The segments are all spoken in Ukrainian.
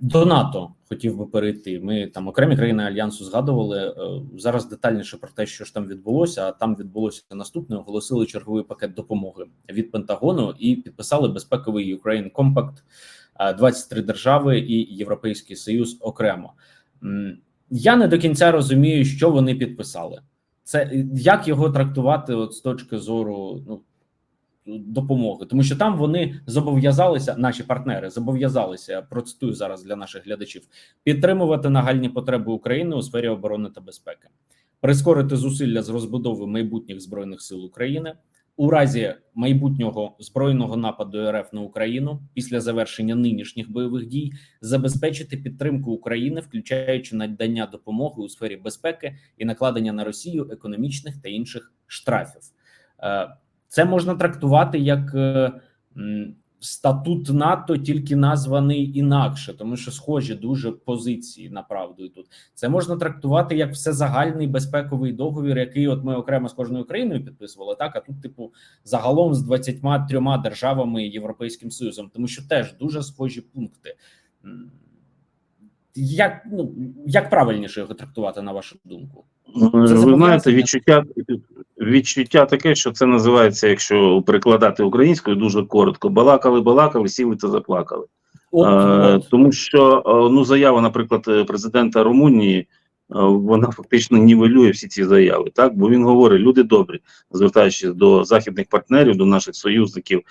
До НАТО хотів би перейти. Ми там окремі країни альянсу згадували е, зараз детальніше про те, що ж там відбулося. А там відбулося наступне. Оголосили черговий пакет допомоги від Пентагону і підписали безпековий Ukraine Compact, е, 23 держави і Європейський Союз окремо. Я не до кінця розумію, що вони підписали. Це як його трактувати, от з точки зору ну допомоги, тому що там вони зобов'язалися, наші партнери зобов'язалися. Процитую зараз для наших глядачів підтримувати нагальні потреби України у сфері оборони та безпеки, прискорити зусилля з розбудови майбутніх збройних сил України. У разі майбутнього збройного нападу РФ на Україну після завершення нинішніх бойових дій забезпечити підтримку України, включаючи надання допомоги у сфері безпеки і накладення на Росію економічних та інших штрафів. Це можна трактувати як е, статут НАТО, тільки названий інакше, тому що схожі дуже позиції направду тут. Це можна трактувати як всезагальний безпековий договір, який от ми окремо з кожною країною підписували. Так, а тут, типу, загалом з 23 державами Європейським Союзом, тому що теж дуже схожі пункти. Як ну як правильніше його трактувати, на вашу думку? Ну, Ви зобов'язання. знаєте, відчуття відчуття таке, що це називається, якщо перекладати українською, дуже коротко. Балакали, балакали, сіли та заплакали. От, Е, от. Тому що е, ну заява, наприклад, е, президента Румунії, вона фактично нівелює всі ці заяви. Так, бо він говорить: люди добрі, звертаючись до західних партнерів, до наших союзників,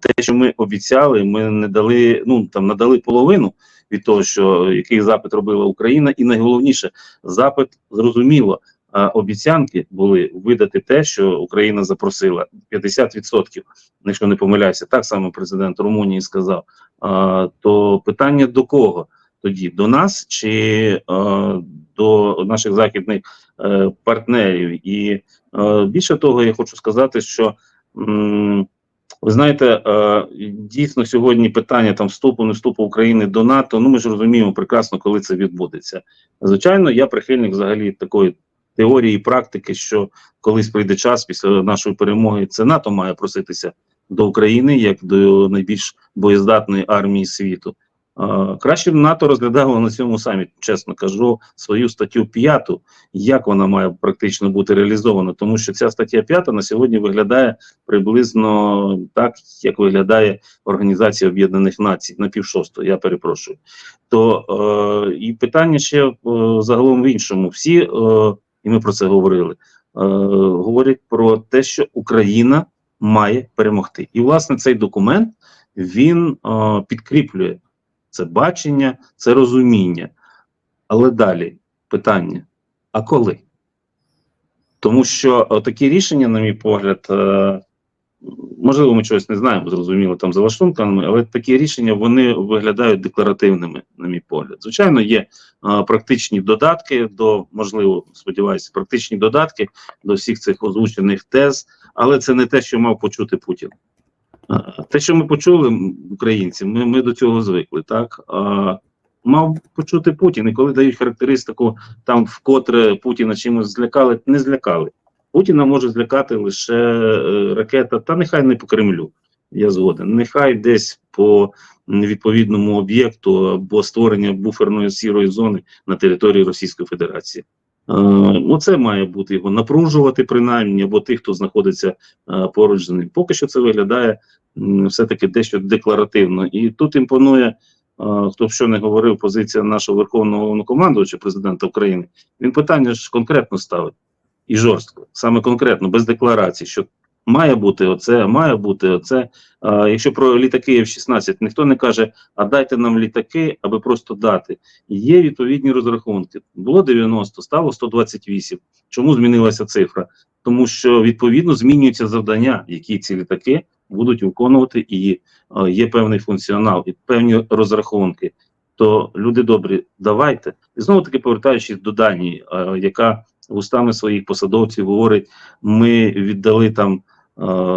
те, що ми обіцяли, ми не дали. Ну там надали половину від того, що який запит робила Україна, і найголовніше запит зрозуміло. е, Обіцянки були видати те, що Україна запросила 50%, якщо не помиляюся, так само президент Румунії сказав. А, то питання до кого тоді? До нас чи до наших західних е, партнерів? І е, більше того, я хочу сказати, що ви знаєте, е, дійсно сьогодні питання там вступу, не вступу України до НАТО. Ну ми ж розуміємо прекрасно, коли це відбудеться. Звичайно, я прихильник взагалі такої. Теорії практики, що колись прийде час після нашої перемоги, це НАТО має проситися до України як до найбільш боєздатної армії світу. Краще б НАТО розглядало на цьому саміті, чесно кажу, свою статтю 5, як вона має практично бути реалізована, тому що ця стаття 5 на сьогодні виглядає приблизно так, як виглядає Організація Об'єднаних Націй на півшостого, я перепрошую. То е, і питання ще е, загалом в іншому. Всі, е, і ми про це говорили, е, говорять про те, що Україна має перемогти. І, власне, цей документ він е, підкріплює це бачення, це розуміння. Але далі питання: а коли? Тому що е, такі рішення, на мій погляд, е, можливо, ми чогось не знаємо, зрозуміло, там за лаштунками, але такі рішення вони виглядають декларативними, на мій погляд. Звичайно, є е, практичні додатки до, можливо, сподіваюся, практичні додатки до всіх цих озвучених тез, але це не те, що мав почути Путін. Те, що ми почули, українці, ми, ми до цього звикли, так? А, мав почути Путін, і коли дають характеристику, там вкотре Путіна чимось злякали, не злякали. Путіна може злякати лише е, ракета, та нехай не по Кремлю, я згоден. Нехай десь по відповідному об'єкту або створення буферної сірої зони на території Російської Федерації. Е, ну, це має бути його напружувати, принаймні, або тих, хто знаходиться е, поруч з ним. Поки що це виглядає все-таки дещо декларативно. І тут імпонує, е, хто б що не говорив, позиція нашого верховного командувача, президента України. Він питання ж конкретно ставить і жорстко, саме конкретно, без декларацій, що має бути оце, має бути оце. А якщо про літаки F-16, ніхто не каже, а дайте нам літаки, аби просто дати. Є відповідні розрахунки. Було 90, стало 128. Чому змінилася цифра? Тому що відповідно змінюються завдання, які ці літаки будуть виконувати, і е, є певний функціонал, і певні розрахунки. То люди добрі, давайте. І знову таки повертаючись до Данії, яка устами своїх посадовців говорить: ми віддали там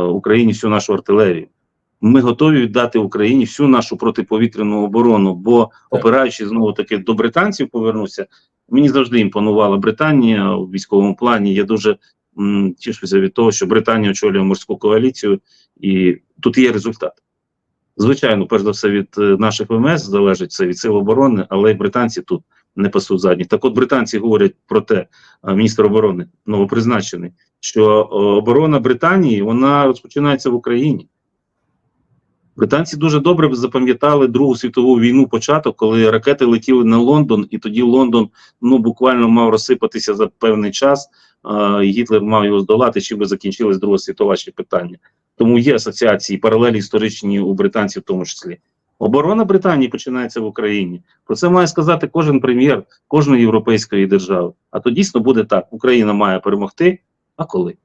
Україні всю нашу артилерію. Ми готові віддати Україні всю нашу протиповітряну оборону, бо опираючись знову таки до британців, повернуся. Мені завжди імпонувала Британія у військовому плані. Я дуже м, тішуся від того, що Британія очолює морську коаліцію, і тут є результат. Звичайно, перш за все від е, наших ВМС залежить це від сил оборони, але й британці тут не пасуть задніх. Так от британці говорять про те, міністр оборони новопризначений, що е, оборона Британії вона розпочинається в Україні. Британці дуже добре запам'ятали Другу світову війну початок, коли ракети летіли на Лондон, і тоді Лондон ну буквально мав розсипатися за певний час. а, і Гітлер мав його здолати, чим би закінчилась Друга світова ще питання. Тому є асоціації, паралелі історичні у британців, в тому числі. Оборона Британії починається в Україні. Про це має сказати кожен прем'єр кожної європейської держави. А то дійсно буде так: Україна має перемогти. А коли?